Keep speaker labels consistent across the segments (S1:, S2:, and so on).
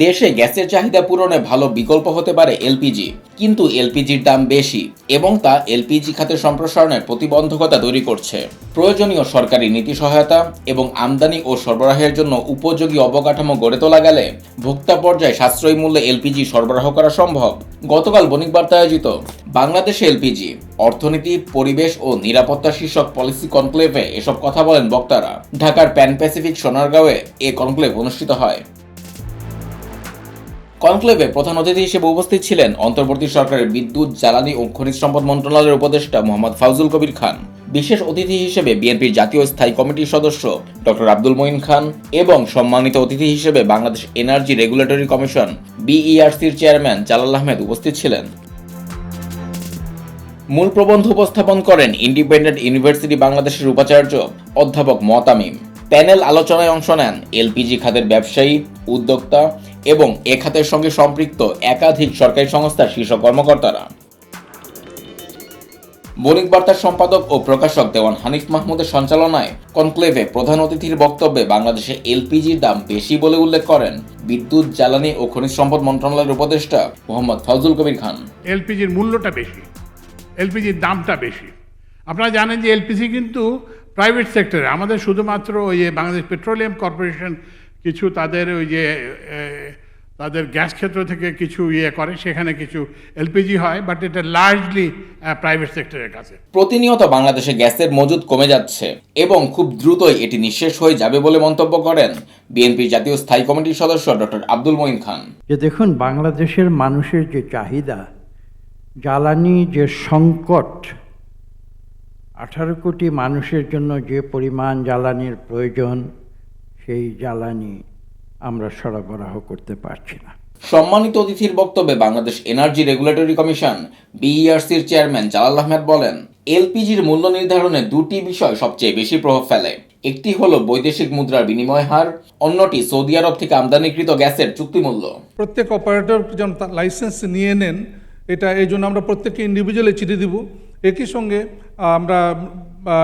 S1: দেশে গ্যাসের চাহিদা পূরণে ভালো বিকল্প হতে পারে এলপিজি, কিন্তু এলপিজির দাম বেশি এবং তা এলপিজি খাতের সম্প্রসারণে প্রতিবন্ধকতা তৈরি করছে। প্রয়োজনীয় সরকারি নীতি সহায়তা এবং আমদানি ও সরবরাহের জন্য উপযোগী অবকাঠামো গড়ে তোলা গেলে ভোক্তা পর্যায়ে সাশ্রয়ী মূল্যে এলপিজি সরবরাহ করা সম্ভব। গতকাল বণিক বার্তা আয়োজিত বাংলাদেশে এলপিজি, অর্থনীতি, পরিবেশ ও নিরাপত্তা শীর্ষক পলিসি কনক্লেভে এসব কথা বলেন বক্তারা। ঢাকার প্যান প্যাসিফিক সোনারগাঁওয়ে এ কনক্লেভ অনুষ্ঠিত হয়। কনক্লেভে প্রধান অতিথি হিসেবে উপস্থিত ছিলেন অন্তর্বর্তী সরকারের বিদ্যুৎ, জ্বালানি ও খনিজ সম্পদ মন্ত্রণালয়ের উপদেষ্টা মোহাম্মদ ফাউজুল কবির খান, বিশেষ অতিথি হিসেবে বিএনপির জাতীয় স্থায়ী কমিটির সদস্য ডক্টর আব্দুল মঈন খান এবং সম্মানিত অতিথি হিসেবে বাংলাদেশ এনার্জি রেগুলেটরি কমিশন বিইআরসির চেয়ারম্যান জালাল আহমেদ উপস্থিত ছিলেন। মূল প্রবন্ধ উপস্থাপন করেন ইন্ডিপেন্ডেন্ট ইউনিভার্সিটি বাংলাদেশের উপাচার্য অধ্যাপক মতামিম। প্যানেল আলোচনায় অংশ নেন এলপিজি খাতের ব্যবসায়ী, উদ্যোক্তা এবং এ খাতের সঙ্গে সম্পৃক্ত একাধিক সরকারি সংস্থার শীর্ষ কর্মকর্তারা। বণিক বার্তার সম্পাদক ও প্রকাশক দেওয়ান হানিফ মাহমুদের সঞ্চালনায় কনক্লেভে প্রধান অতিথির বক্তব্যে বাংলাদেশে এলপিজির দাম বেশি বলে উল্লেখ করেন বিদ্যুৎ, জ্বালানি ও খনিজ সম্পদ মন্ত্রণালয়ের উপদেষ্টা মোহাম্মদ ফজলুল কবির খান।
S2: এলপিজির মূল্যটা বেশি, এলপিজির দামটা বেশি। আপনারা জানেন যে এলপিজি কিন্তু প্রাইভেট সেক্টরে আমাদের শুধুমাত্র ওই যে বাংলাদেশ পেট্রোলিয়াম কর্পোরেশন কিছু তাদের ওই যে তাদের গ্যাস ক্ষেত্র থেকে কিছু ইয়ে করে সেখানে কিছু এলপিজি হয় বাট এটা লার্জলি প্রাইভেট সেক্টরের কাছে।
S1: প্রতিনিয়ত বাংলাদেশে গ্যাসের মজুদ কমে যাচ্ছে এবং খুব দ্রুতই এটি নিঃশেষ হয়ে যাবে বলে মন্তব্য করেন বিএনপির জাতীয় স্থায়ী কমিটির সদস্য ডক্টর আব্দুল মঈন খান।
S3: যে দেখুন বাংলাদেশের মানুষের যে চাহিদা জ্বালানি যে সংকট আঠারো কোটি মানুষের জন্য যে পরিমাণ জ্বালানির প্রয়োজন সেই জ্বালানি আমরা সরবরাহ করতে পারছি না।
S1: সম্মানিত অতিথির বক্তব্যে বাংলাদেশ এনার্জি রেগুলেটরি কমিশন বিইআরসির চেয়ারম্যান জালাল আহমেদ বলেন এলপিজির মূল্য নির্ধারণে দুটি বিষয় সবচেয়ে বেশি প্রভাব ফেলে। একটি হলো বৈদেশিক মুদ্রার বিনিময় হার অন্যটি সৌদি আরব থেকে আমদানিকৃত গ্যাসের চুক্তিমূল্য
S4: প্রত্যেক অপারেটর যেন তার লাইসেন্স নিয়ে নেন এটা এই জন্য আমরা প্রত্যেককে ইন্ডিভিজুয়ালি চিঠি দিব। একই সঙ্গে আমরা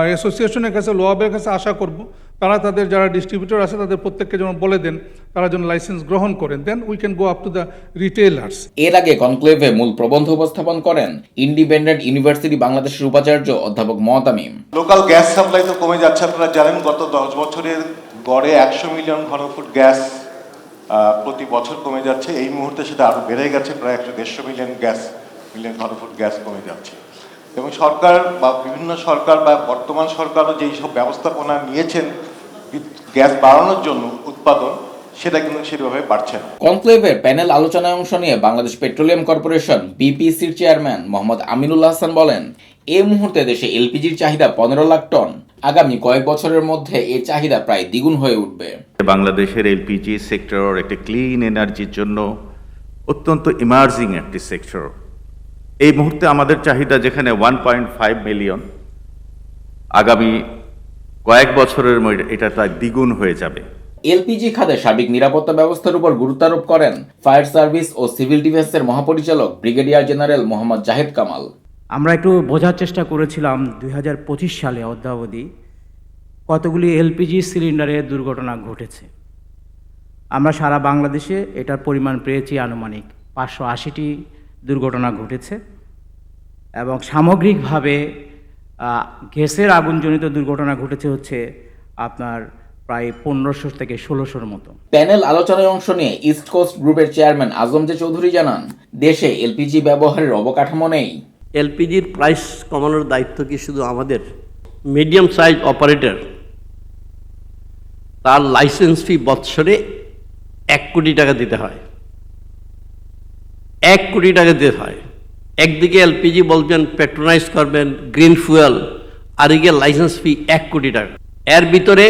S4: অ্যাসোসিয়েশনের কাছে লোয়াবের কাছে আশা করব তারা তাদের যারা ডিস্ট্রিবিউটর আছে তাদের প্রত্যেককে যেমন বলে দেন তারা যেন লাইসেন্স গ্রহণ করেন then we can go up to the retailers
S1: এর আগে কনক্লেভে মূল প্রবন্ধ উপস্থাপন করেন ইন্ডিপেন্ডেন্ট ইউনিভার্সিটি বাংলাদেশের উপাচার্য অধ্যাপক মহতামিম।
S5: লোকাল গ্যাস সাপ্লাই তো কমে যাচ্ছে আপনারা জানেন গত দশ বছরের গড়ে একশো মিলিয়ন ঘনফুট গ্যাস প্রতি বছর কমে যাচ্ছে। এই মুহূর্তে সেটা আরও বেড়ে গেছে প্রায় একশো দেড়শো মিলিয়ন গ্যাস মিলিয়ন ঘনফুট গ্যাস কমে যাচ্ছে। এবং সরকার বা বিভিন্ন সরকার বা বর্তমান সরকারও যেই সব ব্যবস্থাপনা নিয়েছেন গ্যাস বাড়ানোর জন্য উৎপাদন সেটা কিন্তু সেভাবে বাড়ছে না।
S1: কনক্লেভের প্যানেল আলোচনায় অংশ নিয়ে বাংলাদেশ পেট্রোলিয়াম কর্পোরেশন বিপিসির চেয়ারম্যান মোহাম্মদ আমিনুল্লাহ হাসান বলেন এই মুহূর্তে দেশে এলপিজির চাহিদা পনেরো লাখ টন আগামী কয়েক বছরের মধ্যে এই চাহিদা প্রায় দ্বিগুণ হয়ে উঠবে।
S6: বাংলাদেশের এলপিজি সেক্টর একটি ক্লিন এনার্জির জন্য অত্যন্ত ইমার্জিং একটি সেক্টর এই মুহূর্তে আমাদের চাহিদা যেখানে ওয়ান পয়েন্ট ফাইভ মিলিয়ন আগামী কয়েক বছরের মধ্যে এটা প্রায় দ্বিগুণ হয়ে যাবে।
S1: এলপিজি খাতে সার্বিক নিরাপত্তা ব্যবস্থার উপর গুরুত্বারোপ করেন ফায়ার সার্ভিস ও সিভিল ডিফেন্সের মহাপরিচালক ব্রিগেডিয়ার জেনারেল মোহাম্মদ জাহেদ কামাল।
S7: আমরা একটু বোঝার চেষ্টা করেছিলাম দুই হাজার পঁচিশ সালে অদ্যাবধি কতগুলি এলপিজি সিলিন্ডারের দুর্ঘটনা ঘটেছে। আমরা সারা বাংলাদেশে এটার পরিমাণ পেয়েছি আনুমানিক পাঁচশো আশিটি দুর্ঘটনা ঘটেছে এবং সামগ্রিকভাবে গ্যাসের আগুনজনিত দুর্ঘটনা ঘটেছে হচ্ছে আপনার প্রায় পনেরোশো থেকে ষোলোশোর মতো।
S1: প্যানেল আলোচনায় অংশ নিয়ে ইস্ট কোস্ট গ্রুপের চেয়ারম্যান আজম জে চৌধুরী জানান দেশে এলপিজি ব্যবহারের অবকাঠামো নেই।
S8: এলপিজির প্রাইস কমানোর দায়িত্ব কি শুধু আমাদের? মিডিয়াম সাইজ অপারেটর তার লাইসেন্স ফি বৎসরে এক কোটি টাকা দিতে হয়। এক কোটি টাকা দিতে হয়। একদিকে এলপিজি বলবেন পেট্রোনাইজ করবেন গ্রিন ফুয়েল আর এদিকে লাইসেন্স ফি এক কোটি টাকা। এর ভিতরে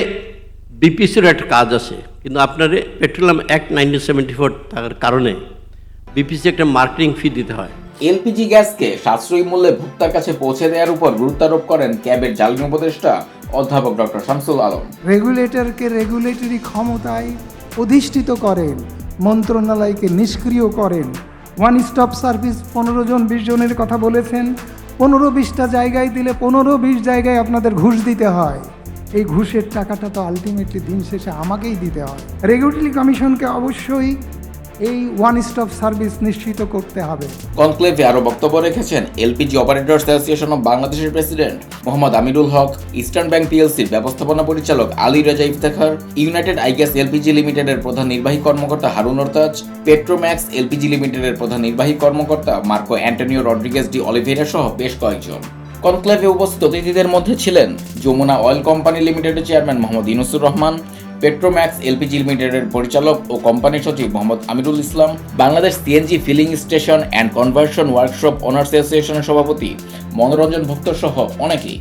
S8: বিপিসির একটা কাজ আছে কিন্তু আপনার petroleum act nineteen seventy four থাকার কারণে বিপিসি একটা মার্কেটিং ফি দিতে হয়।
S1: এলপিজি গ্যাসকে সাশ্রয়ী মূল্যে ভোক্তার কাছে পৌঁছে দেওয়ার উপর গুরুত্বারোপ করেন ক্যাবের জ্বালানি উপদেষ্টা অধ্যাপক ডক্টর শামসুল আলম।
S9: রেগুলেটরকে রেগুলেটরি ক্ষমতায় অধিষ্ঠিত করেন মন্ত্রণালয়কে নিষ্ক্রিয় করেন ওয়ান স্টপ সার্ভিস পনেরো জন, বিশ জনের কথা বলেছেন। পনেরো বিশটা জায়গায় দিলে পনেরো বিশ জায়গায় আপনাদের ঘুষ দিতে হয়। এই ঘুষের টাকাটা তো আলটিমেটলি দিন শেষে আমাকেই দিতে হয়। রেগুলেটরি কমিশনকে অবশ্যই এই ওয়ান স্টপ সার্ভিস নিশ্চিত করতে হবে।
S1: কনক্লেভে আরও বক্তব্য রেখেছেন এলপিজি অপারেটর্স অ্যাসোসিয়েশন অব বাংলাদেশের president Mohammad Amirul Haque, Eastern bank পিএলসির ব্যবস্থাপনা পরিচালক আলী রাজা ইফতেখার, ইউনাইটেড আইগ্যাস এলপিজি লিমিটেডের প্রধান নির্বাহী কর্মকর্তা হারুন অর্তাজ পেট্রোম্যাক্স এলপিজি লিমিটেডের প্রধান নির্বাহী কর্মকর্তা Marco Antonio Rodriguez de Oliveira সহ বেশ কয়েকজন। কনক্লেভে উপস্থিত অতিথিদের মধ্যে ছিলেন যমুনা অয়েল কোম্পানি লিমিটেডের chairman Mohammad Inusur Rahman Petromax LPG লিমিটেডের পরিচালক ও কোম্পানি সচিব Mohammad Amirul Islam, Bangladesh CNG filling station and conversion workshop owners অ্যাসোসিয়েশনের সভাপতি মনোরঞ্জন ভক্ত সহ অনেকেই।